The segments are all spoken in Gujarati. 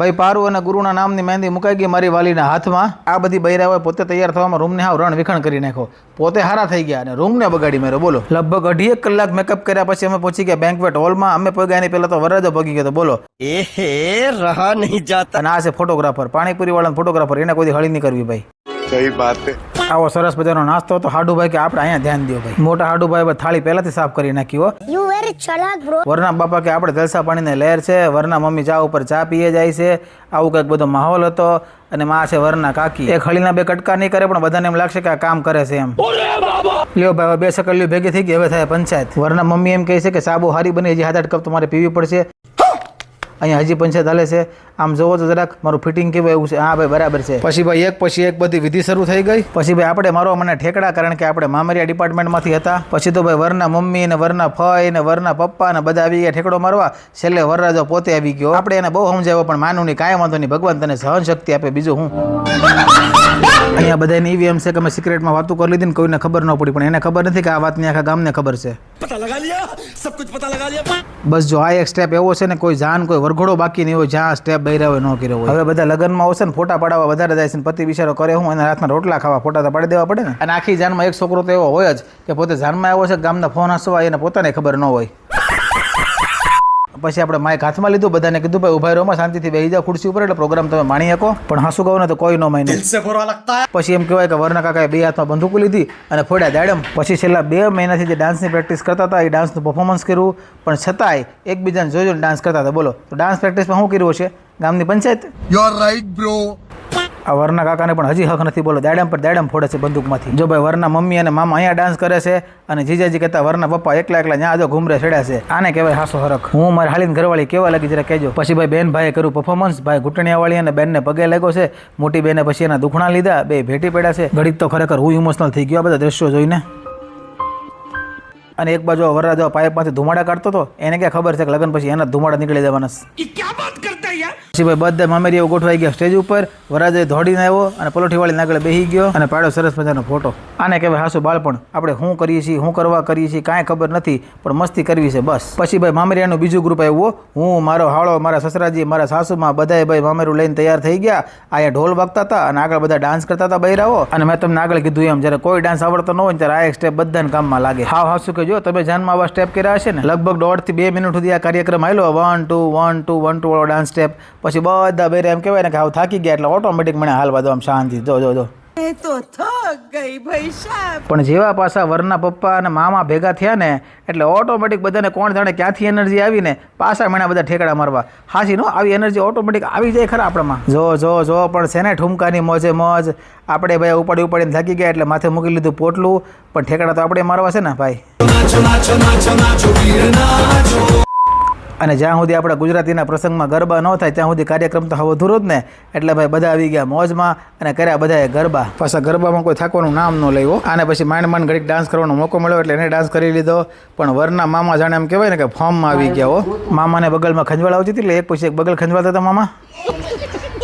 ભાઈ પારુ અને ગુરુના નામની મહેંદી મુકાઈ ગઈ મારી વાલીના હાથમાં. આ બધી બૈરાઓએ પોતે તૈયાર થવામાં રૂમને હાવ રણ વિખણ કરી નાખ્યો પોતે હારા થઈ ગયા અને રૂમને બગાડી મેરો બોલો. લગભગ અઢી એક કલાક મેકઅપ કર્યા પછી અમે પહોંચી ગયા બેન્કવેટ હોલમાં અમે પગ્યા એની પહેલા તો વરરાજો ભગી ગયો બોલો. એ હે રહા નહીં જાતા. અને આ છે ફોટોગ્રાફર પાણીપુરી વાળા ફોટોગ્રાફર એને કોઈ હળી નહીં કરવી ભાઈ. સહી વાત આવો સરસ મજાનો નાસ્તો તો હાડુભાઈ કે આપણે અહીંયા ધ્યાન દો ભાઈ. મોટા હાડુભાઈ થાળી પહેલાથી સાફ કરી નાખ્યો હો. યુ વેરી ચલાક બ્રો વરના બાપા કે આપણે જલસા પાણીને લહેર છે. વરના મમ્મી ચા ઉપર ચા પીએ જાય છે. આવું કંઈક બધો માહોલ હતો. અને માં છે વરના કાકી. એ ખળીના બે કટકા નહીં કરે પણ બધાને એમ લાગશે કે આ કામ કરે છે એમ. લ્યો ભાઈ બે સકલીઓ ભેગી થઈ ગઈ. હવે થાય પંચાયત. વરના મમ્મી એમ કહે છે કે સાબુ હારી બની હજી હાથ આઠ કપ તમારે પીવી પડશે. અહીંયા હજી પંચાયત હાલે છે. આમ જોવો તો જરાક મારું ફિટિંગ કેવું એવું છે. હા ભાઈ બરાબર છે. પછી ભાઈ એક પછી એક બધી વિધિ શરૂ થઈ ગઈ? પછી ભાઈ આપણે મારો મને ઠેકડા કારણ કે આપણે મામરિયા ડિપાર્ટમેન્ટમાંથી હતા. પછી તો ભાઈ વરના મમ્મી ને વરના ફઈ ને વરના પપ્પા ને બધા આવી ગયા ઠેકડો મારવા. છેલ્લે વરરાજો પોતે આવી ગયો. આપણે એને બહુ સમજાવ્યો પણ માનું નહીં કાંઈ વાંધો નહીં. ભગવાન તને સહન શક્તિ આપે. બીજું હું? અહીંયા બધાને એવી એમ છે કે અમે સિક્રેટમાં વાતો કરી લીધી ને કોઈને ખબર ન પડી. પણ એને ખબર નથી કે આ વાતની આખા ગામને ખબર છે. પતા લગા લિયા? સબ કુછ પતા લગા લિયા? બસ જો આ એક સ્ટેપ એવો છે ને કોઈ જાન કોઈ વરઘોડો બાકી નહીં હોય જ્યાં સ્ટેપ બૈરા હોય ન કર્યો હોય. હવે બધા લગ્નમાં આવશે ને ફોટા પાડવા વધારે જાય છે ને પતિ વિચારો કરે હું એના હાથમાં રોટલા ખાવા ફોટા તો પાડી દેવા પડે ને. અને આખી જાનમાં એક છોકરો તો એવો હોય જ કે પોતે જાનમાં આવ્યો છે ગામના ફોન હસવા એને પોતાને ખબર ન હોય. પછી આપણે માઇક હાથમાં લીધું બધાને કીધું ભાઈ ઊભા રોમાં શાંતિથી બેસી જાઓ ખુરશી ઉપર. એટલે પ્રોગ્રામ તમે માણી શકો. પણ હાસુ ગાવ તો કોઈ ન માની. પછી એમ કહેવાય કે વરના કાકાએ બે હાથમાં બંદૂક લીધી અને ફોડ્યા દાડમ. પછી છેલ્લા બે મહિનાથી જે ડાન્સની પ્રેક્ટિસ કરતા હતા એ ડાન્સનું પરફોર્મન્સ કર્યું. પણ છતાંય એકબીજાને જોઈ જોઈને ડાન્સ કરતા હતા. બોલો તો ડાન્સ પ્રેક્ટિસમાં શું કર્યું છે ગામની panchayat? You are right bro આ વરના કાકાને પણ હજી હક નથી બોલો. દાડમ પર દાડમ ફોડે છે બંદૂકમાંથી. જો ભાઈ વરના મમ્મી અને મામા અહીંયા ડાન્સ કરે છે અને જીજાજી કહેતા વરના પપ્પા એકલા એકલા ત્યાં જો ઘૂમરે છેડ્યા છે. આને કહેવાય હાસો હરખ. હું મારી હાલીને ઘરવાળી કેવા લાગી જરા કહેજો. પછી ભાઈ બેન ભાઈએ કર્યું પરફોર્મન્સ ભાઈ ઘૂંટણિયાવાળી અને બેનને પગે લાગ્યો છે. મોટી બેને પછી એના દુખણા લીધા. બે ભેટી પડ્યા છે. ઘડીક તો ખરેખર હું ઇમોશનલ થઈ ગયો બધા દ્રશ્યો જોઈને. અને એક બાજુ વરરાજો પાઇપમાંથી ધુમાડા કાઢતો હતો. એને ક્યાં ખબર છે કે લગ્ન પછી એના ધુમાડા નીકળી જવાના પછી બધા મામેરીઓ ગોઠવાઈ ગયા. સ્ટેજ ઉપર વરાજે દોડીને આવ્યો અને પલોઠીવાળીને આગળ બેસી ગયો અને પાડો સરસ મજાનો ફોટો. આને કહેવાય હાસુ બાળપણ. આપણે શું કરીએ છીએ શું કરવા કરીએ છીએ, કાંઈ ખબર નથી, પણ મસ્તી કરવી છે બસ. પછી ભાઈ મામેરિયાનું બીજું ગ્રુપ આવ્યું, હું. મારો હાળો, મારા સસરાજી, મારા સાસુમાં બધાએ ભાઈ મામેરું લઈને તૈયાર થઈ ગયા. અહીંયા ઢોલ વાગતા હતા અને આગળ બધા ડાન્સ કરતા હતા બૈરાઓ. અને મેં તમને આગળ કીધું એમ, જ્યારે કોઈ ડાન્સ આવડતો ન હોય ત્યારે આ એક સ્ટેપ બધાને કામમાં લાગે. હા, હાસુ કે જો તમે જાનમાં આવા સ્ટેપ કર્યા હશે ને? લગભગ દોઢથી બે મિનિટ સુધી આ કાર્યક્રમ આવેલો one two one two one two વાળો ડાન્સ સ્ટેપ પછી બધા બેરે એમ કહેવાય ને કે હાવ થાકી ગયા એટલે ઓટોમેટિક મને હાલ બધો આમ શાંતિ, જો જો જો. તો થક ગઈ ભાઈ સાહેબ. પણ જેવા પાછા વરના પપ્પા અને મામા ભેગા થયા ને એટલે ઓટોમેટિક બધાને કોણ જાણે ક્યાંથી એનર્જી આવીને પાછા મહિના બધા ઠેકડા મારવા. હાસી નો આવી એનર્જી ઓટોમેટિક આવી જાય ખરા આપણામાં. જો જો જો પણ છે ને ઠુમકાની મોજે મોજ. આપણે ભાઈ ઉપાડી ઉપાડીને થાકી ગયા એટલે માથે મૂકી લીધું પોટલું. પણ ઠેકડા તો આપણે મારવા છે ને ભાઈ. અને જ્યાં સુધી આપણા ગુજરાતીના પ્રસંગમાં ગરબા ન થાય, ત્યાં સુધી કાર્યક્રમ તો હવે અધૂરો જ ને. એટલે ભાઈ બધા આવી ગયા મોજમાં અને કર્યા બધાએ ગરબા. પાછા ગરબામાં કોઈ થાકવાનું નામ ન લેવો. અને પછી માંડ માંડ ઘડીક ડાન્સ કરવાનો મોકો મળ્યો એટલે એને ડાન્સ કરી લીધો. પણ વરના મામા જાણે એમ કહેવાય ને કે ફોર્મમાં આવી ગયા હો. મામાને બગલમાં ખંજવાળ આવતી હતી એટલે એક પછી એક બગલ ખંજવાતા હતા મામા?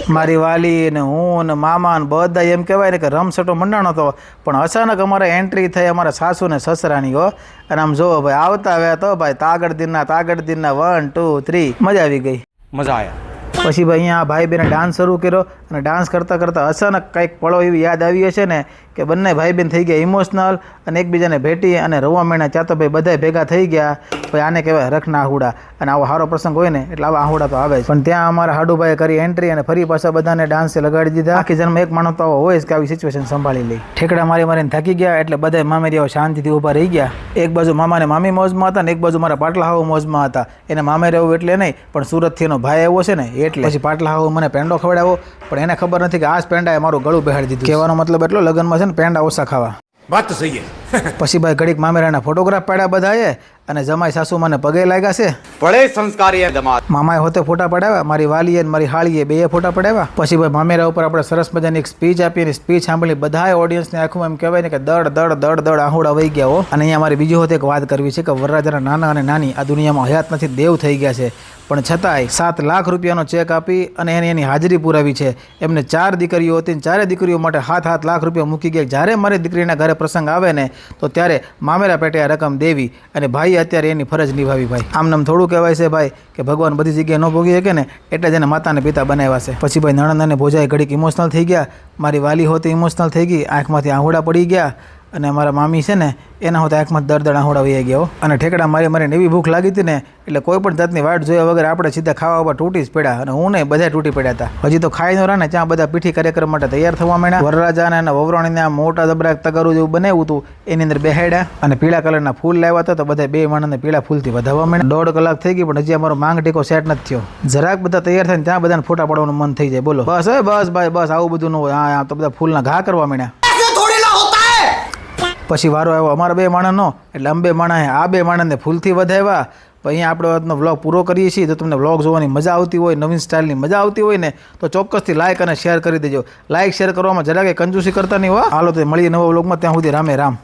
મારી વાલી ને હું ને મામા ને બધા એમ કહેવાય ને કે રમસટો મંડાણો હતો પણ અચાનક અમારે એન્ટ્રી થઈ અમારા સાસુ ને સસરાની હો. અને આમ જોવો ભાઈ આવતા આવ્યા તો ભાઈ તાગડ દિનના તાગડ દિનના વન ટુ થ્રી મજા આવી ગઈ. મજા આવ્યા પછી ભાઈ અહીંયા ભાઈ બેને ડાન્સ શરૂ કર્યો અને ડાન્સ કરતાં કરતાં અચાનક કંઈક પળો એવી યાદ આવી હશે ને કે બંને ભાઈ બેન થઈ ગયા ઇમોશનલ અને એકબીજાને ભેટી અને રવા મહિના ચાતોભાઈ બધાય ભેગા થઈ ગયા. ભાઈ આને કહેવાય રખના આહુડા. અને આવો સારો પ્રસંગ હોય ને એટલે આવા આહુડા તો આવે પણ ત્યાં અમારા હાડુભાઈએ કરી એન્ટ્રી અને ફરી પાછા બધાને ડાન્સે લગાડી દીધા. આખી જન્મ એક માણસ તો આવો હોય કે આવી સિચ્યુએશન સંભાળી લઈ ઠેકડા મારી મારીને થાકી ગયા એટલે બધા મામેરિયાઓ શાંતિથી ઊભા રહી ગયા. એક બાજુ મામાને મામી મોજમાં હતા ને એક બાજુ મારા પાટલા હાવ મોજમાં હતા. એને મામે રહેવું એટલે નહીં, પણ સુરતથી એનો ભાઈ આવ્યો છે ને એટલે. પછી પાટલા હાવ મને પેંડો ખવડાવ્યો પણ એને ખબર નથી કે આ જ પેંડાએ મારું ગળું બહાડી દીધું કહેવાનો મતલબ એટલો લગ્નમાં છે ને પેંડા ઓછા ખાવા. વાત તો સહી પછી ભાઈ ઘડીક મામેરાના ફોટોગ્રાફ પાડ્યા બધાએ અને જમાઈ સાસુ મને પગે લાગ્યા છે. ભલે સંસ્કારી મામાએ હોતે ફોટા પડાવ્યા મારી વાલીએ મારી હાળીએ બે ફોટા પડાવ્યા. પછી ભાઈ મામેરા ઉપર આપણે સરસ મજાની એક સ્પીચ આપી અને સ્પીચ સાંભળી બધાએ ઓડિયન્સને આખું એમ કહેવાય ને કે દડ દડ દડ દડ આહોડા વહી ગયા હો. અને અહીંયા મારી બીજી હોતે એક વાત કરવી છે કે વરરાજાના નાના અને નાની આ દુનિયામાં હયાત નથી દેવ થઈ ગયા છે. પણ છતાંય સાત લાખ રૂપિયાનો ચેક આપી અને એની એની હાજરી પુરાવી છે. એમને ચાર દીકરીઓ હતી ચારે દીકરીઓ માટે હાથ હાથ લાખ રૂપિયા મૂકી ગયા. જ્યારે મારી દીકરીના ઘરે પ્રસંગ આવે ને તો ત્યારે મામેરા પેટે આ રકમ દેવી અને ભાઈએ એ અત્યારે એની ફરજ નિભાવી ભાઈ. આમ નામ થોડું કહેવાય છે ભાઈ કે ભગવાન બધી જગ્યાએ ન ભોગી શકે ને એટલે જ એને માતાને પિતા બનાવ્યા છે. પછી ભાઈ નણંદ અને ભોજાએ ઘડીક ઇમોશનલ થઈ ગયા. મારી વાલી હોતી ઇમોશનલ થઈ ગઈ. આંખમાંથી આંહોડા પડી ગયા. અને મારા મામી છે ને, એના હોતા આંખમાં દરદણા હોડાવી ગયો અને ઠેકડા મારી મારીને એવી ભૂખ લાગી હતી ને, એટલે કોઈ પણ જાતની વાટ જોયા વગર આપણે સીધા ખાવા ઉપર તૂટી જ પડ્યા અને હું નહીં બધા તૂટી પડ્યા હતા. હજી તો ખાઈ ન ને, ત્યાં બધા પીઠી કાર્યક્રમ માટે તૈયાર થવા માંડ્યા. વરરાજા અને એના વવરાણીને મોટા દબરાક તગારું જેવું બનાવ્યું હતું, એની અંદર બેહાડ્યા અને પીળા કલરના ફૂલ લાવ્યા હતા તો બધા બે માણસને પીળા ફૂલથી વધાવવા માંડ્યા. દોઢ કલાક થઈ ગઈ પણ હજી અમારો માંગ ટેકો સેટ નથી થયો. જરાક બધા તૈયાર થઈને ત્યાં બધાને ફોટા પાડવાનું મન થઈ જાય. બોલો. બસ હવે બસ ભાઈ, બસ, આવું બધું ન હોય. હા તો બધા ફૂલના ઘા કરવા માંડ્યા. પછી વારો આવ્યો, અમારા બે માણસનો એટલે અમે બે માણસે આ બે માણસને ફૂલથી વધાવ્યા. અહીંયા આપણે આજનો વ્લોગ પૂરો કરીએ છીએ. તો તમને વ્લોગ જોવાની મજા આવતી હોય, નવીન સ્ટાઇલની મજા આવતી હોય ને, તો ચોક્કસથી લાઇક અને શેર કરી દેજો. લાઇક શેર કરવામાં જરા કંઈ કંજૂસી કરતા નહીં હોય હાલો તો મળીએ નવા વ્લોગમાં ત્યાં સુધી રામે રામ.